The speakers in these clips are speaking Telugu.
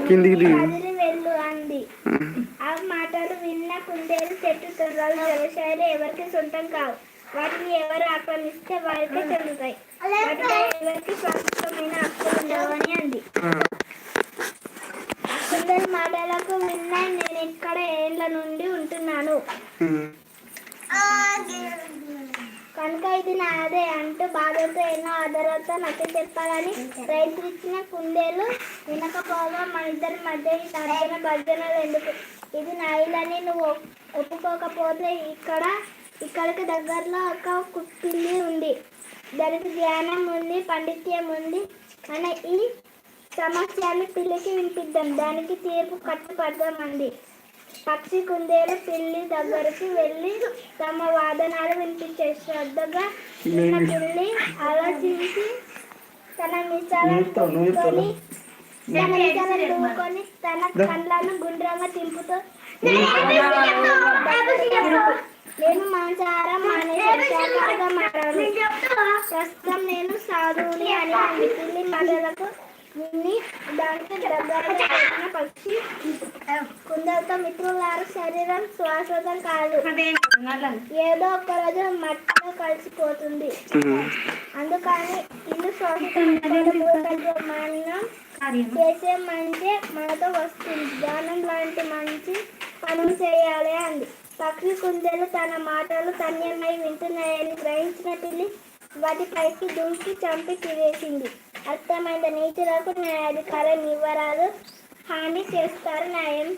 కిందికి వెళ్ళు అంది ఆ. మాటలు విన్న కుందేలు చెట్టు తొర్రలు జలశాయలు ఎవరికి సొంతం కావు వాటిని ఎవరు ఆక్రమిస్తే వారికే చెందుతాయి ఎవరికి స్వస్థమైన హక్కులు ఉండవని అంది ఆ. కుందేలు మాటలకు విన్న నేను ఇక్కడ ఏళ్ళ నుండి ఉంటున్నాను కనుక ఇది నాదే అంటూ బాధతో ఎన్నో ఆధారాలతో నచ్చ చెప్పాలని ప్రయత్నించిన కుందేలు వినకపోగా మన ఇద్దరి మధ్య ఈ తర్జన భర్జనలు ఎందుకు? ఇది నా ఇల్లని నువ్వు ఒప్పుకోకపోతే ఇక్కడ ఇక్కడికి దగ్గరలో ఒక కు- ఉంది. దానికి ధ్యానం ఉంది పండిత్యం ఉంది మన ఈ సమస్యను పిల్లికి వినిపిద్దాం. దానికి తీర్పు కట్టుపడదామంది పక్షి కుందేలు పిల్లి దగ్గరికి వెళ్ళి తమ వాదనాలు వినిపించే శ్రద్ధగా విన్న పిల్లి ఆలోచించి తన మిసాలను తన మిసాలను దువ్వుకొని తన కళ్ళను గుండ్రంగా తింపుతూ నేను మాంసాహారం మానేసి మారాను. ప్రస్తుతం నేను సాధువుని అని పిల్లి మాటలకు విని దానికి దగ్గరగా చేసిన పక్షి కుందలతో మిత్రులారు శరీరం శ్వాసతం కాదు. ఏదో ఒక రోజు మట్టిలో కలిసిపోతుంది. అందుకని ఇల్లు మనం చేసే మంచి మనతో వస్తుంది. ధ్యానం లాంటి మంచి పనులు చేయాలి అంది. పక్షి కుందేలు తన మాటలు తన్యమై వింటున్నాయని గ్రహించిన పిల్లి వాటి పైకి దుంకి చంపి తినేసింది. అర్థమైన నీచులకు న్యాయాధికారం ఇవ్వరాదు. హాని చేస్తారు న్యాయం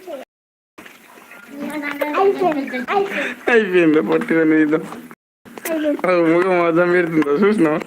అయిపోయింది పట్టుకొని ఇద్దాం ముఖం అర్థం పెడుతుందా? చూసినావా?